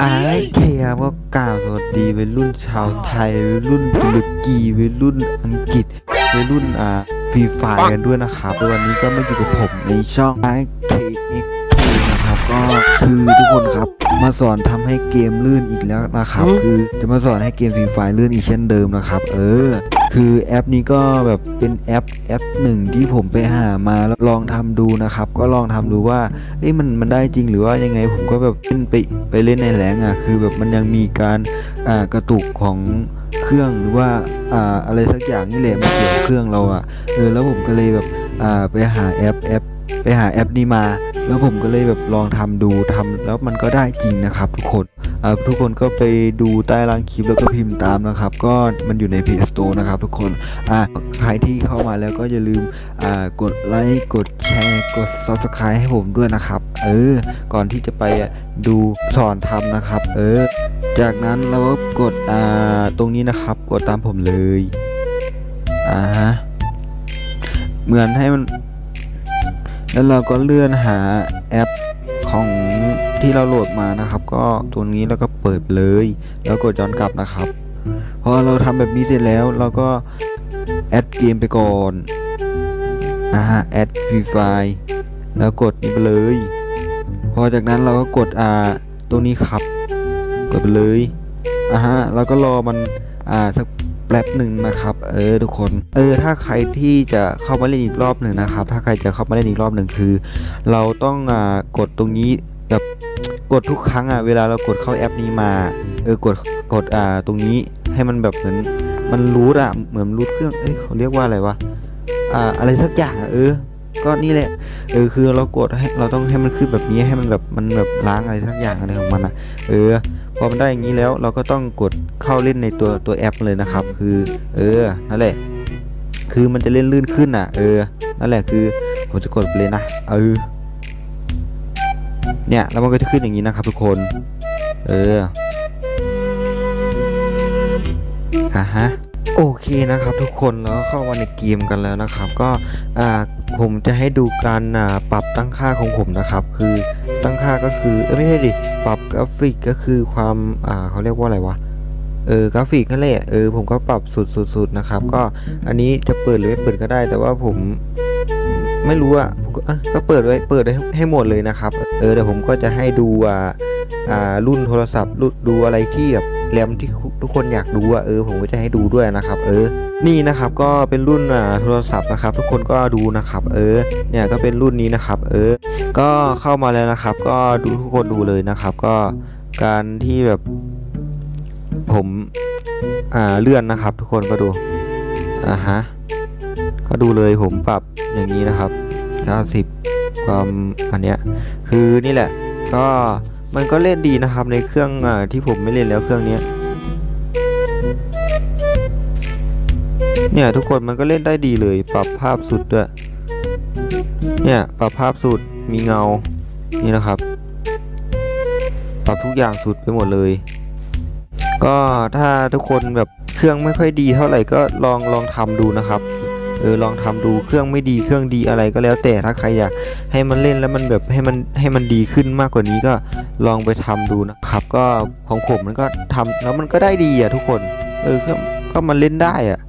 อาเคครับก็กล่าวสวัสดีวัยรุ่นชาวไทยวัยรุ่นตุรกีวัยรุ่นอังกฤษวัยรุ่นอ่าฟรีไฟกันด้วยนะครับในวันนี้ก็มาอยู่กับผมในช่อง i k x นะครับก็คือทุกคนครับมาสอนทำให้เกมลื่นอีกแล้วนะครับ คือจะมาสอนให้เกมฟรีไฟลื่นอีกเช่นเดิมนะครับ เออ คือแอปนี้ก็แบบเป็นแอปแอปหนึ่งที่ผมไปหามาแล้วลองทำดูนะครับ ก็ลองทำดูว่าเอ้ยมันมันได้จริงหรือว่ายังไงผมก็แบบเล่นไปไปเล่นในแหลงอะคือแบบมันยังมีการอ่ากระตุกของเครื่องหรือว่าอ่าอะไรสักอย่างนี่แหละมันเกี่ยวเครื่องเราอะเออแล้วผมก็เลยแบบอ่าไปหาแอปแอปไปหาแอปนี้มา แล้วผมก็เลยแบบลองทำดูทำแล้วมันก็ได้จริงนะครับทุกคน ทุกคนก็ไปดูใต้ล่างคลิปแล้วก็พิมพ์ตามนะครับ ก็มันอยู่ใน Play Store นะครับ ทุกคนใครที่เข้ามาแล้วก็อย่าลืมกดไลค์กดแชร์กด subscribe ให้ผมด้วยนะครับ เออ ก่อนที่จะไปดูสอนทำนะครับ เออ จากนั้นเราก็กดตรงนี้นะครับ กดตามผมเลยอ่าฮะเหมือนให้มัน แล้วเราก็เลื่อนหาแอปของ ที่เราโหลดมานะครับ ก็ตัวนี้แล้วก็เปิดเลย แล้วกดย้อนกลับนะครับพอเราทำแบบนี้เสร็จแล้วเราก็แอดเกมไปก่อนอ่าแอดฟรีไฟแล้วกดนี้ไปเลย พอจากนั้นเราก็กดอ่าตรงนี้ครับกดไปเลยอ่าฮะแล้วก็รอมันอ่าสักแป๊บหนึ่งนะครับ เออทุกคน เออ ถ้าใครที่จะเข้ามาเล่นอีกรอบหนึ่งนะครับ ถ้าใครจะเข้ามาเล่นอีกรอบหนึ่งคือ เราต้องอ่ากดตรงนี้แบบ กดทุกครั้งอะเวลาเรากดเข้าแอปนี้มาเออกดกดอ่าตรงนี้ให้มันแบบเหมือนมันรูทอะเหมือนรูทเครื่องเอ้ยเขาเรียกว่าอะไรวะอ่าอะไรสักอย่างอะเออก็นี่แหละเออคือเรากดให้เราต้องให้มันขึ้นแบบนี้ให้มันแบบมันแบบล้างอะไรสักอย่างอะไรของมันอะเออพอมันได้อย่างนี้แล้วเราก็ต้องกดเข้าเล่นในตัวตัวแอปเลยนะครับ คือ เออนั่นแหละ คือมันจะเล่นลื่นขึ้นอะ เออนั่นแหละคือผมจะกดไปเลยนะเออ เนี่ยแล้วมันก็จะขึ้นอย่างนี้นะครับทุกคน เอออะฮะโอเคนะครับทุกคนแล้วเข้ามาในเกมกันแล้วนะครับ ก็อ่าผมจะให้ดูการอ่าปรับตั้งค่าของผมนะครับ คือตั้งค่าก็คืออไม่ใช่ดิปรับกราฟิกก็คือความอ่าเขาเรียกว่าอะไรวะเออกราฟิกนั่นแหละเออผมก็ปรับสุดสุดสุดนะครับ ก็อันนี้จะเปิดหรือไม่เปิดก็ได้ แต่ว่าผมไม่รู้อะ ผมก็เอ้ยก็เปิดไว้เปิดให้ให้หมดเลยนะครับ เออเดี๋ยวผมก็จะให้ดูอ่าอ่ารุ่นโทรศัพท์รุ่นดูอะไรที่แบบแรมที่ทุกคนอยากดูอะเออผมก็จะให้ดูด้วยนะครับ เออ นี่นะครับก็เป็นรุ่นอ่าโทรศัพท์นะครับ ทุกคนก็ดูนะครับ เออ เนี่ยก็เป็นรุ่นนี้นะครับ เออ ก็เข้ามาแล้วนะครับ ก็ดูทุกคนดูเลยนะครับ ก็การที่แบบ ผมอ่าเลื่อนนะครับ ทุกคนก็ดูอ่าฮะก็ดูเลยผมปรับอย่างนี้นะครับ 90 ความอันเนี้ยคือนี่แหละ ก็มันก็เล่นดีนะครับในเครื่องอที่ผมไม่เล่นแล้วเครื่องนี้เนี่ยทุกคนมันก็เล่นได้ดีเลย ปรับภาพสุดด้วย เนี่ยปรับภาพสุดมีเงา นี่นะครับ ปรับทุกอย่างสุดไปหมดเลย ก็ถ้าทุกคนแบบเครื่องไม่ค่อยดีเท่าไหร่ก็ลองลองทำดูนะครับ เออลองทำดูเครื่องไม่ดีเครื่องดีอะไรก็แล้วแต่ถ้าใครอยากให้มันเล่นแล้วมันแบบให้มันให้มันดีขึ้นมากกว่านี้ก็ลองไปทำดูนะครับ ก็ของผมมันก็ทำแล้วมันก็ได้ดีอะทุกคน เออก็ก็มันเล่นได้อะ